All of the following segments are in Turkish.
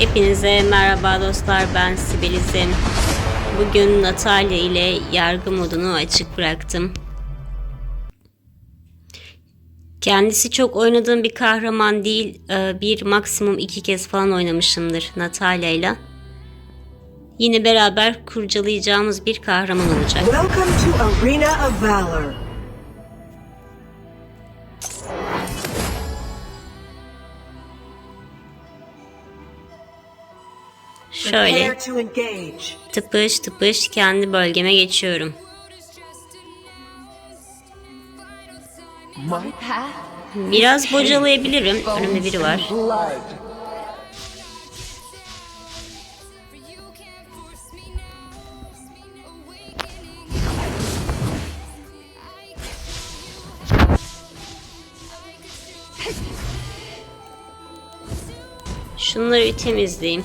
Hepinize merhaba dostlar ben Sibelizim. Bugün Natalya ile yargı modunu açık bıraktım. Kendisi çok oynadığım bir kahraman değil. Ee, Bir maksimum iki kez falan oynamışımdır Natalya ile. Yine beraber kurcalayacağımız bir kahraman olacak. Welcome to Arena of Valor. Şöyle tıpış tıpış kendi bölgeme geçiyorum. Biraz bocalayabilirim. Önümde biri var. Şunları bir temizleyeyim.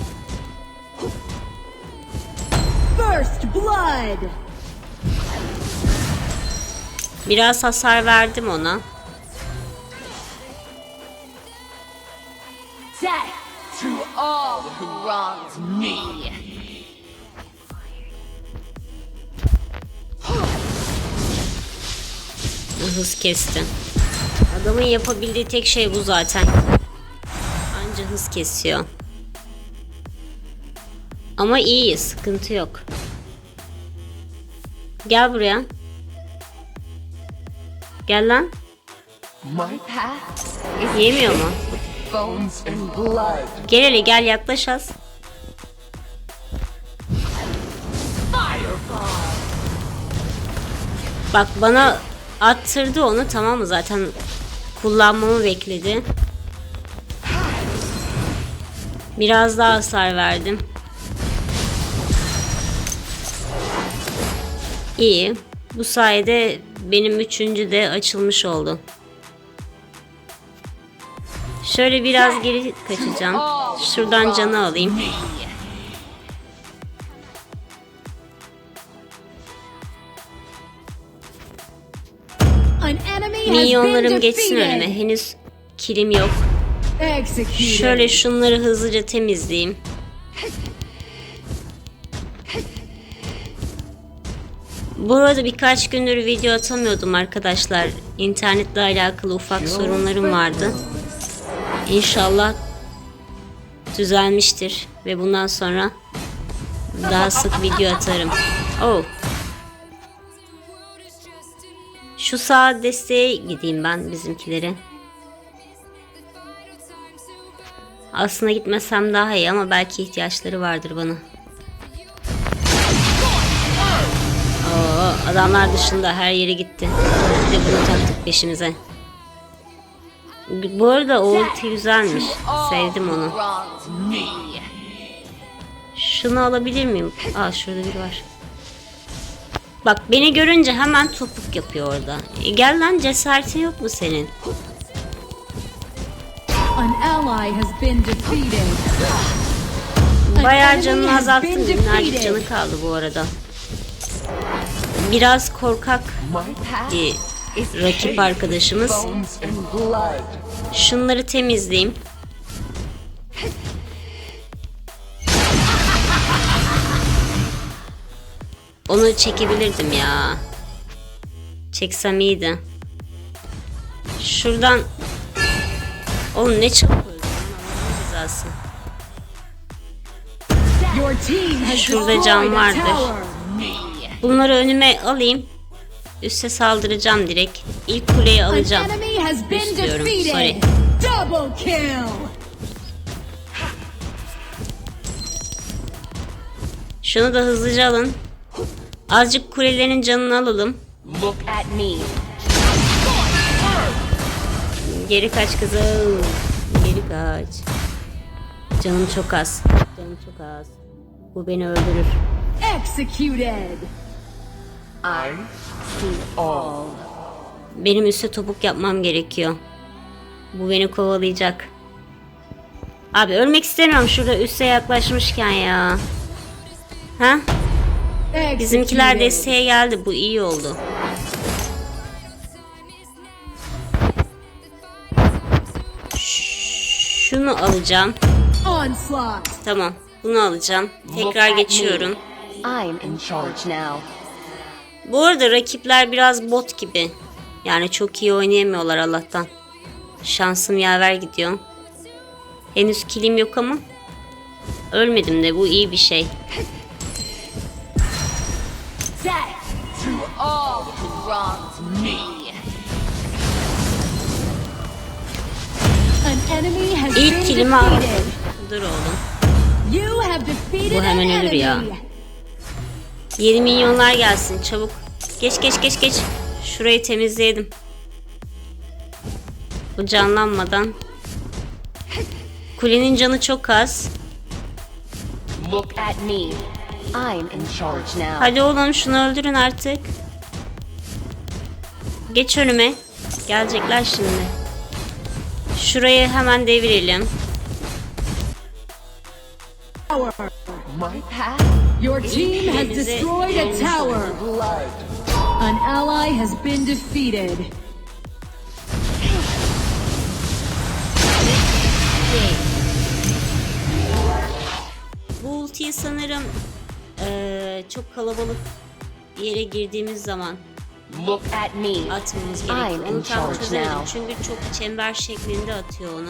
Blood. Biraz hasar verdim ona. Death to all who wronged me. Hız kesti. Adamın yapabildiği tek şey bu zaten. Anca hız kesiyor. Ama iyi, sıkıntı yok. Gel buraya. Gel lan. Yemiyor mu? Gel hele gel yaklaş az. Bak bana attırdı onu tamam mı zaten kullanmamı bekledi. Biraz daha hasar verdim. İyi. Bu sayede benim üçüncü de açılmış oldu. Şöyle biraz geri kaçacağım. Şuradan canı alayım. Minyonlarım geçsin önüme. Henüz kilim yok. Şöyle şunları hızlıca temizleyeyim. Bu arada birkaç gündür video atamıyordum arkadaşlar. İnternetle alakalı ufak sorunlarım vardı. İnşallah düzelmiştir ve bundan sonra daha sık video atarım. Oh. Şu sağ desteğe gideyim ben bizimkilere. Aslında gitmesem daha iyi ama belki ihtiyaçları vardır bana. Adamlar dışında her yere gitti. Bir de bunu taktık peşimize. Bu arada o ulti güzelmiş. Sevdim onu. Şunu alabilir miyim? Aa şurada biri var. Bak beni görünce hemen topuk yapıyor orada. E, gel lan cesaretin yok mu senin? Bayağı canını Minnacık defeated. canı kaldı bu arada. Biraz korkak bir rakip arkadaşımız. Şunları temizleyeyim. Onu çekebilirdim ya. Çeksem iyiydi. Şuradan Oğlum ne çabuk öldü Şurada can vardır. Bunları önüme alayım. Üste saldıracağım direkt. İlk kuleyi alacağım. defeated. sorry. Double kill. Şunu da hızlıca alın. Azıcık kulelerin canını alalım. Look at me. Geri kaç kızım. Geri kaç. Canım çok az. Canım çok az. Bu beni öldürür. Executed. I see all. Benim üste topuk yapmam gerekiyor. Bu beni kovalayacak. Abi ölmek istemiyorum şurada üste yaklaşmışken ya. Ha? Bizimkiler desteğe geldi. Bu iyi oldu. Şunu alacağım. Tamam. Bunu alacağım. Tekrar geçiyorum. I'm in charge now. Bu arada rakipler biraz bot gibi. Yani çok iyi oynayamıyorlar Allah'tan. Şansım yaver gidiyor. Henüz kilim yok ama ölmedim de bu iyi bir şey. İlk kilimi aldım. Dur oğlum. Bu hemen ölür ya. Yeni minyonlar gelsin çabuk. Geç geç geç geç. Şurayı temizleyelim. Bu canlanmadan. Kulenin canı çok az. Look at me. I'm in charge now. Hadi oğlum şunu öldürün artık. Geç önüme. Gelecekler şimdi. Şurayı hemen devirelim. My path Your team has destroyed a tower. An ally has been defeated. Bu ultiyi sanırım eee, çok kalabalık bir yere girdiğimiz zaman Look at me. atmamız gerekiyor. Onu tam çözemedim çünkü çok çember şeklinde atıyor onu.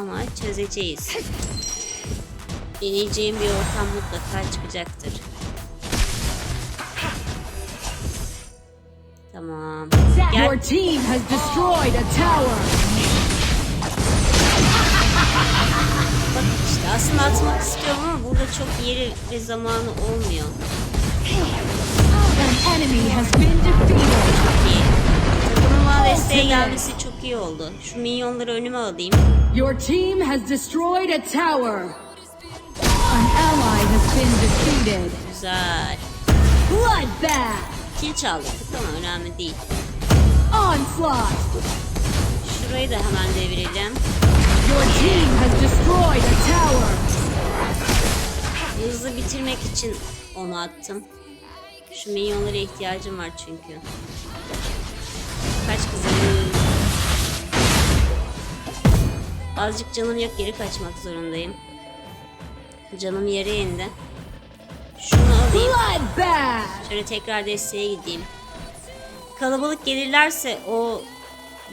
Ama çözeceğiz. Deneyeceğim bir ortam mutlaka çıkacaktır. Tamam. Your Gel. team has destroyed a tower. Bak işte aslında atmak istiyorum ama burada çok yeri ve zamanı olmuyor. An enemy has been defeated. İyi. Takımın bana desteğe gelmesi çok iyi oldu. Şu minyonları önüme alayım. Your team has destroyed a tower. An ally has been defeated. Güzel. Bloodbath. Kill çaldık ama önemli değil. Onslaught. Şurayı da hemen devirelim. Your team has destroyed a tower. Hızlı bitirmek için onu attım. Şu minyonlara ihtiyacım var çünkü. Kaç kızım. Azıcık canım yok geri kaçmak zorundayım. Canım yere indi. Şunu alayım. Şöyle tekrar desteğe gideyim. Kalabalık gelirlerse o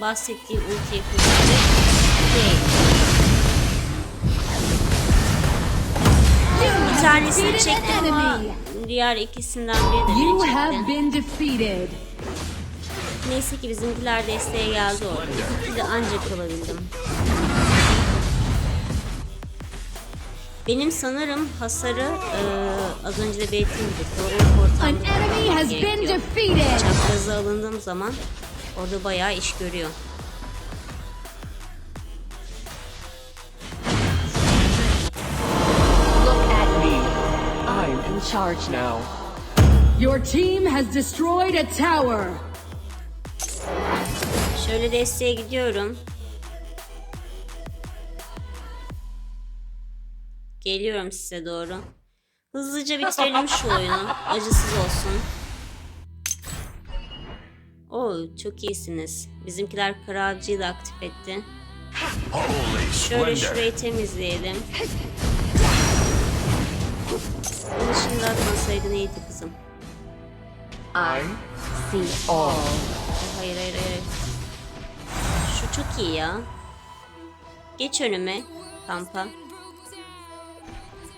bahsettiğim ultiyi kullanacak. Bir tanesini çektim ama diğer ikisinden biri de You have çekti. been defeated. Neyse ki bizimkiler desteğe geldi orada. İki de ancak alabildim. Benim sanırım hasarı eee, az önce de belirttiğim gibi An ortamda gerekiyor. Çapraza alındığım zaman orada bayağı iş görüyor. Look at me. I'm in charge now. Your team has destroyed a tower. Şöyle desteğe gidiyorum. Geliyorum size doğru. Hızlıca bitirelim şu oyunu. Acısız olsun. Oo çok iyisiniz. Bizimkiler kara avcıyı da aktif etti. Şöyle şurayı temizleyelim. Bunu şimdi atmasaydın iyiydi kızım. I see all. Hayır hayır hayır. Şu çok iyi ya. Geç önüme kampa.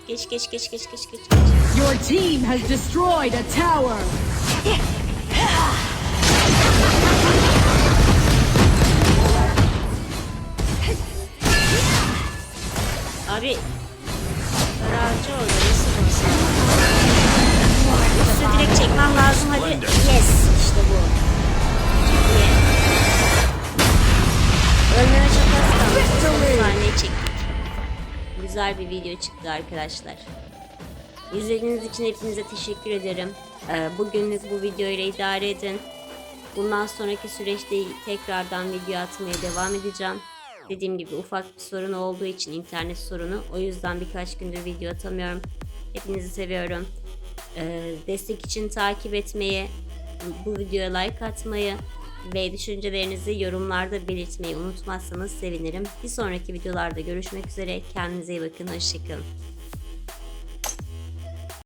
Geç geç geç geç geç geç. Your team has destroyed a tower. Abi Kararcı orada nasıl? Üstüne direkt çekmem lazım hadi. Yes işte bu. Çok iyi. Ölmeme Güzel bir video çıktı arkadaşlar. İzlediğiniz için hepinize teşekkür ederim. Ee, Bugünlük bu videoyla idare edin. Bundan sonraki süreçte tekrardan video atmaya devam edeceğim. Dediğim gibi ufak bir sorun olduğu için internet sorunu. O yüzden birkaç gündür video atamıyorum. Hepinizi seviyorum. Ee, destek için takip etmeyi, bu videoya like atmayı Ve düşüncelerinizi yorumlarda belirtmeyi unutmazsanız sevinirim. Bir sonraki videolarda görüşmek üzere. Kendinize iyi bakın. Hoşçakalın.